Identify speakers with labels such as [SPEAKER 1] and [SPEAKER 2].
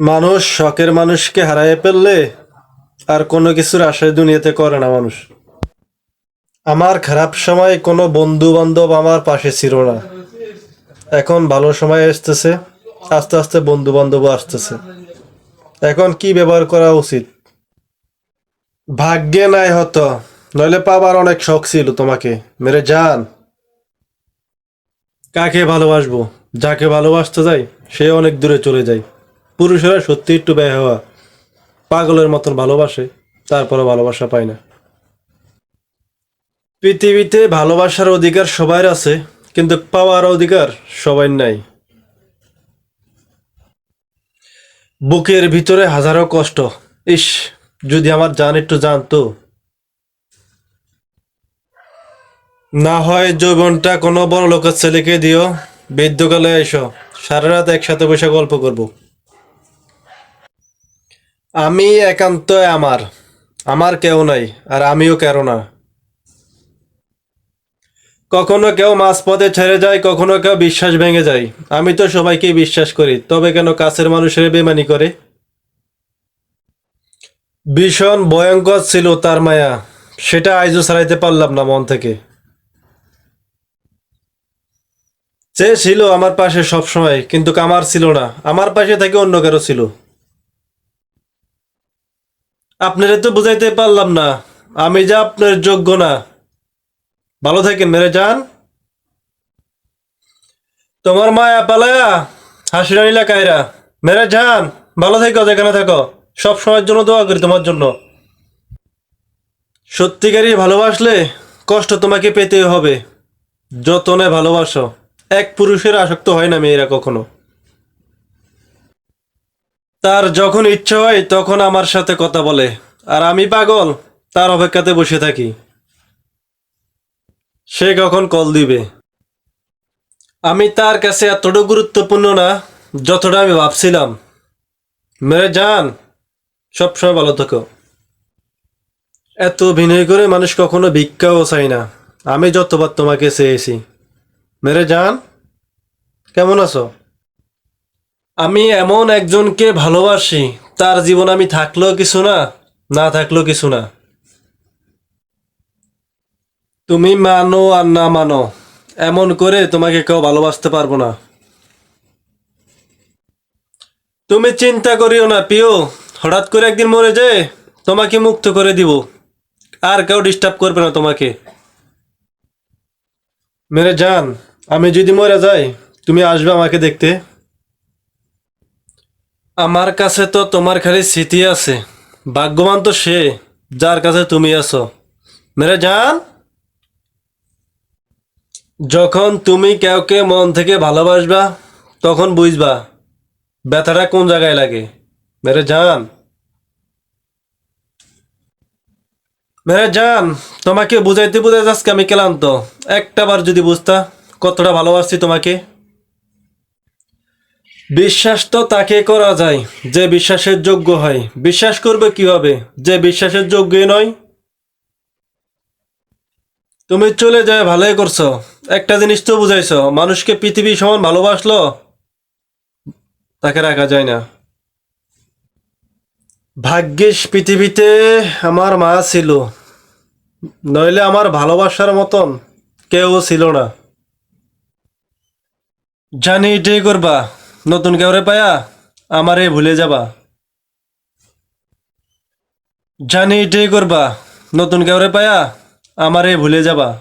[SPEAKER 1] মানুষ শখের মানুষকে হারায় ফেললে আর কোনো কিছুর আশায় দুনিয়াতে করে না মানুষ। আমার খারাপ সময় কোনো বন্ধু বান্ধব আমার পাশে ছিল না। এখন ভালো সময় আসতেছে, আস্তে আস্তে বন্ধু বান্ধব আসতেছে। এখন কি ব্যবহার করা উচিত? ভাগ্যে নাই হতো, নইলে পাবার অনেক শখ ছিল তোমাকে। মেরে যান। কাকে ভালোবাসবো? যাকে ভালোবাসতে যাই, সে অনেক দূরে চলে যায়। পুরুষেরা সত্যি একটু ব্যয় হওয়া। পাগলের মতন ভালোবাসে তারপরে ভালোবাসা পায় না। পৃথিবীতে ভালোবাসার অধিকার সবার আছে, কিন্তু পাওয়ার অধিকার সবাই নাই। বুকের ভিতরে হাজারো কষ্ট। ইস, যদি আমার জান একটু জানতো। না হয় যৌবনটা কোনো বড় লোকের ছেলেকে দিও, বৃদ্ধকালে এসো, সারা রাত একসাথে বসে গল্প করব। আমি একান্ত আমার আমার কেউ নাই আর আমিও কেউ না। কখনো কেউ মাঝপথে ছেড়ে যায়, কখনো কেউ বিশ্বাস ভেঙে যায়। আমি তো সবাইকে বিশ্বাস করি, তবে কেন কাছের মানুষের বেমানি করে? ভীষণ ভয়ঙ্কর ছিল তার মায়া, সেটা আইজও ছাড়াইতে পারলাম না মন থেকে। সে ছিল আমার পাশে সব সময় কিন্তু আমার ছিল না, আমার পাশে থেকে অন্য কারও ছিল। আপনারা তো বুঝাইতে পারলাম না। আমি যা আপনার যোগ্য না। ভালো থাকেন, মেরে যান। তোমার মায়া পালায়া হাসিরানিলা কায়রা। মেরে যান। ভালো থেকো, যেখানে থাকো। সব সময়ের জন্য দোয়া করি তোমার জন্য। সত্যিকারই ভালোবাসলে কষ্ট তোমাকে পেতে হবে। যতনে ভালোবাসো। এক পুরুষের আসক্ত হয় না মেয়েরা কখনো। তার যখন ইচ্ছা হয়, তখন আমার সাথে কথা বলে। আর আমি পাগল, তার অপেক্ষাতে বসে থাকি। সে কখন কল দিবে? আমি তার কাছে এতটা গুরুত্বপূর্ণ না, যতটা আমি ভাবছিলাম। মেরে যান সবসময় ভালো থাকো। এত অভিনয় করে মানুষ কখনো ভিক্ষাও চাই না। আমি যতবার তোমাকে চেয়েছি। মেরে যান কেমন আছো? আমি এমন একজনকে ভালোবাসি, তার জীবন আমি থাকলেও কিছু না না থাকলেও কিছু না। তুমি মানো আর না মানো, এমন করে তোমাকে কেউ ভালোবাসতে পারব না। তুমি চিন্তা করিও না পিও হঠাৎ করে একদিন মরে যে তোমাকে মুক্ত করে দিব। আর কেউ ডিস্টার্ব করবে না তোমাকে। মেরে যান আমি যদি মরে যাই, তুমি আসবে আমাকে দেখতে। আমার কাছে তো তোমার খালি স্মৃতি আছে। ভাগ্যবান তো সে, যার কাছে তুমি আছো। মেরে যান যখন তুমি কাউকে মন থেকে ভালোবাসবা, তখন বুঝবা ব্যথাটা কোন জায়গায় লাগে। মেরে যান মেরে যান তোমাকে বুঝাইতে বুঝাইতে আজকে আমি ক্লান্ত। একটা বার যদি বুঝতা, কতটা ভালোবাসছি তোমাকে। বিশ্বাস তো তাকে করা যায়, যে বিশ্বাসের যোগ্য হয়। বিশ্বাস করবে কীভাবে? যে বিশ্বাসের যোগ্যই নয়। তুমি চলে যায়, ভালোই করছ। একটা জিনিস তো বুঝাইছো, মানুষকে পৃথিবী সমান ভালোবাসলো, তাকে রাখা যায় না। ভাগ্যিস পৃথিবীতে আমার মা ছিল, নইলে আমার ভালোবাসার মতন কেউ ছিল না। জানি এটাই করবা। নতুন কেউরে পায়া? আমারে ভুলে যাবা। জানি এটাই করবা। নতুন কেউরে পায়া? আমারে ভুলে যাবা।